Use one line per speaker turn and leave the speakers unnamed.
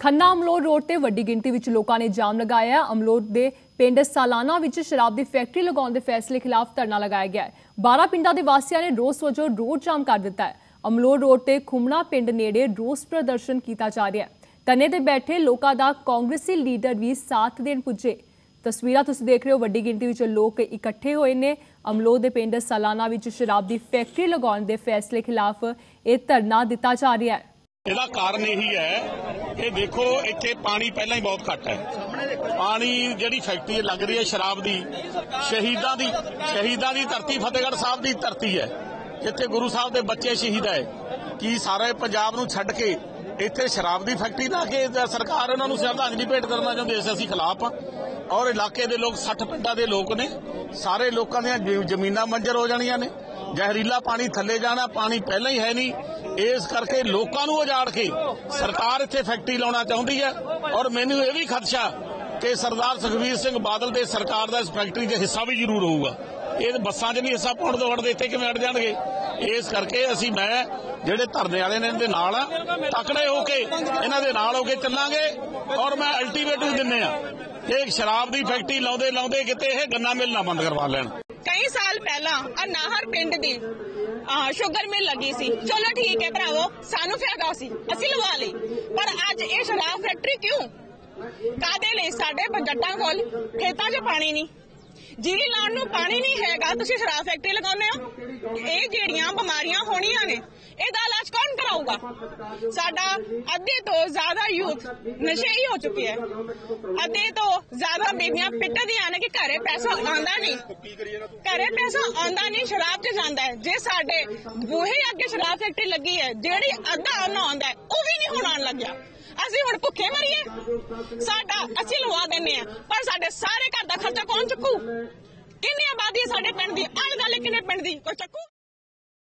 Khanna ਅਮਲੋੜ road ਤੇ ਵੱਡੀ ਗਿਣਤੀ ਵਿੱਚ ਲੋਕਾਂ ਨੇ ਜਾਮ ਲਗਾਇਆ ਹੈ। ਦੇ ਪਿੰਡ ਸਾਲਾਨਾ ਵਿੱਚ ਸ਼ਰਾਬ ਦੀ ਫੈਕਟਰੀ ਲਗਾਉਣ ਦੇ ਫੈਸਲੇ ਖਿਲਾਫ ਧਰਨਾ ਲਗਾਇਆ ਗਿਆ ਹੈ। 12 ਪਿੰਡਾਂ ਦੇ ਵਾਸੀਆਂ ਨੇ ਰੋਸ ਵਜੋਂ ਰੋਡ ਜਾਮ ਕਰ ਦਿੱਤਾ ਹੈ। ਅਮਲੋੜ ਰੋਡ ਤੇ ਖੁਮਣਾ ਪਿੰਡ ਨੇੜੇ ਰੋਸ ਪ੍ਰਦਰਸ਼ਨ ਕੀਤਾ ਜਾ ਰਿਹਾ ਹੈ। ਧਰਨੇ ਤੇ ਬੈਠੇ ਲੋਕਾਂ ਦਾ ਕਾਂਗਰਸੀ ਲੀਡਰ ਵੀ ਸਾਥ ਦੇਣ ਪੁੱਜੇ। ਤਸਵੀਰਾਂ ਤੁਸੀਂ ਦੇਖ ਰਹੇ ਹੋ, ਵੱਡੀ ਗਿਣਤੀ ਵਿੱਚ ਲੋਕ ਇਕੱਠੇ ਹੋਏ ਨੇ। ਅਮਲੋਹ ਦੇ ਪਿੰਡ ਸਾਲਾਨਾ ਵਿੱਚ ਸ਼ਰਾਬ ਦੀ ਫੈਕਟਰੀ ਲਗਾਉਣ ਦੇ ਫੈਸਲੇ ਖਿਲਾਫ ਇਹ ਧਰਨਾ ਦਿੱਤਾ ਜਾ ਰਿਹਾ ਹੈ।
ਇਹਦਾ ਕਾਰਨ ਇਹੀ ਹੈ ਕਿ ਦੇਖੋ, ਇੱਥੇ ਪਾਣੀ ਪਹਿਲਾਂ ਹੀ ਬਹੁਤ ਘੱਟ ਹੈ। ਪਾਣੀ ਜਿਹੜੀ ਫੈਕਟਰੀ ਲੱਗ ਰਹੀ ਹੈ ਸ਼ਰਾਬ ਦੀ, ਸ਼ਹੀਦਾਂ ਦੀ ਸ਼ਹੀਦਾਂ ਦੀ ਧਰਤੀ ਫਤਿਹਗੜ੍ਹ ਸਾਹਿਬ ਦੀ ਧਰਤੀ ਹੈ, ਜਿੱਥੇ ਗੁਰੂ ਸਾਹਿਬ ਦੇ ਬੱਚੇ ਸ਼ਹੀਦ ਹੈ ਕੀ ਸਾਰੇ ਪੰਜਾਬ ਨੂੰ ਛੱਡ ਕੇ ਇੱਥੇ ਸ਼ਰਾਬ ਦੀ ਫੈਕਟਰੀ ਦਾ ਕੇ ਸਰਕਾਰ ਉਹਨਾਂ ਨੂੰ ਸ਼ਰਧਾਂਜਲੀ ਭੇਟ ਕਰਨਾ ਚਾਹੁੰਦੀ ਹੈ ਅਸੀਂ ਖਿਲਾਫ ਆ ਔਰ ਇਲਾਕੇ ਦੇ ਲੋਕ 60 ਪਿੰਡਾਂ ਦੇ ਲੋਕ ਨੇ, ਸਾਰੇ ਲੋਕਾਂ ਦੀਆਂ ਜ਼ਮੀ- ਜ਼ਮੀਨਾਂ ਮੰਜਰ ਹੋ ਜਾਣੀਆਂ ਨੇ। ਜ਼ਹਿਰੀਲਾ ਪਾਣੀ ਥੱਲੇ ਜਾਣਾ, ਪਾਣੀ ਪਹਿਲਾਂ ਹੀ ਹੈ ਨਹੀਂ। ਇਸ ਕਰਕੇ ਲੋਕਾਂ ਨੂੰ ਉਜਾੜ ਕੇ ਸਰਕਾਰ ਇੱਥੇ ਫੈਕਟਰੀ ਲਾਉਣਾ ਚਾਹੁੰਦੀ ਹੈ। ਔਰ ਮੈਨੂੰ ਇਹ ਵੀ ਖਦਸ਼ਾ ਕਿ ਸਰਦਾਰ ਸੁਖਬੀਰ ਸਿੰਘ ਬਾਦਲ ਦੇ ਸਰਕਾਰ ਦਾ ਇਸ ਫੈਕਟਰੀ 'ਚ ਹਿੱਸਾ ਵੀ ਜ਼ਰੂਰ ਹੋਊਗਾ। ਇਹ ਬੱਸਾਂ 'ਚ ਨਹੀਂ ਹਿੱਸਾ ਪਾਉਣ ਤੋਂ ਵੜਦੇ ਇੱਥੇ ਕਿਵੇਂ ਅੜ ਜਾਣਗੇ? ਇਸ ਕਰਕੇ ਅਸੀਂ, ਮੈਂ ਜਿਹੜੇ ਧਰਨੇ ਵਾਲੇ ਨੇ ਇਹਦੇ ਨਾਲ ਤਕੜੇ ਹੋ ਕੇ ਇਹਨਾਂ ਦੇ ਨਾਲ ਹੋ ਕੇ ਚੱਲਾਂਗੇ ਔਰ ਮੈਂ ਅਲਟੀਮੇਟਮ ਦਿੰਨੇ ਆ ਇਹ ਸ਼ਰਾਬ ਦੀ ਫੈਕਟਰੀ ਲਾਉਂਦੇ ਲਾਉਂਦੇ ਕਿਤੇ ਇਹ ਗੰਨਾ ਮਿਲ ਨਾ ਬੰਦ ਕਰਵਾ ਲੈਣ।
ਕਈ ਸਾਲ ਪਹਿਲਾਂ ਅਨਾਹਰ ਪਿੰਡ ਦੀ ਸ਼ੂਗਰ ਮਿਲ ਲੱਗੀ ਸੀ। ਚਲੋ ਠੀਕ ਹੈ ਭਰਾਵੋ, ਸਾਨੂੰ ਫਾਇਦਾ ਸੀ, ਅਸੀਂ ਲਵਾ ਲਈ ਪਰ ਅੱਜ ਇਹ ਸ਼ਰਾਬ ਫੈਕਟਰੀ ਕਿਉਂ? ਕਾਦੇ ਲਈ? ਸਾਡੇ ਜੱਟਾਂ ਕੋਲ ਖੇਤਾਂ 'ਚ ਪਾਣੀ ਨਹੀਂ। ਜੀਰੀ ਲਾਉਣ ਨੂੰ ਪਾਣੀ ਨਹੀਂ ਹੈਗਾ, ਤੁਸੀਂ ਸ਼ਰਾਬ ਫੈਕਟਰੀ ਲਗਾਉਂਦੇ ਹੋ। ਇਹ ਜਿਹੜੀਆਂ ਬਿਮਾਰੀਆਂ ਹੋਣੀਆਂ ਨੇ, ਇਹਦਾ ਇਲਾਜ ਕੌਣ ਕਰਾਊਗਾ? ਸਾਡਾ ਅੱਧੇ ਤੋਂ ਜ਼ਿਆਦਾ ਯੂਥ ਨਸ਼ੇ ਹੀ ਹੋ ਚੁੱਕੀ ਹੈ। ਅੱਧੇ ਤੋਂ ਜ਼ਿਆਦਾ ਬੀਬੀਆਂ ਪਿੱਟਦੀਆਂ ਨੇ ਕਿ ਘਰੇ ਪੈਸਾ ਆਉਂਦਾ ਨਹੀਂ। ਘਰੇ ਪੈਸਾ ਆਉਂਦਾ ਨਹੀਂ, ਸ਼ਰਾਬ 'ਚ ਜਾਂਦਾ ਹੈ। ਜੇ ਸਾਡੇ ਬੂਹੇ ਅੱਗੇ ਸ਼ਰਾਬ ਫੈਕਟਰੀ ਲੱਗੀ ਹੈ, ਜਿਹੜੀ ਅੱਧਾ ਆਉਣਾ ਆਉਂਦਾ ਹੈ, ਉਹ ਵੀ ਨਹੀਂ ਹੁਣ ਆਉਣ ਲੱਗਿਆ। ਅਸੀਂ ਹੁਣ ਭੁੱਖੇ ਮਰੀਏ। ਸਾਡਾ ਅਸੀਂ ਲਵਾ ਦਿੰਨੇ ਆ, ਪਰ ਸਾਡੇ ਸਾਰੇ ਘਰ ਦਾ ਖਰਚਾ ਕੌਣ ਚੁੱਕੂ? ਕਿੰਨੀ ਆਬਾਦੀ ਹੈ ਸਾਡੇ ਪਿੰਡ ਦੀ ਆਲੇ ਦੁਆਲੇ ਕਿੰਨੇ ਪਿੰਡ ਦੀ? ਕੋਈ ਚੱਕੂ?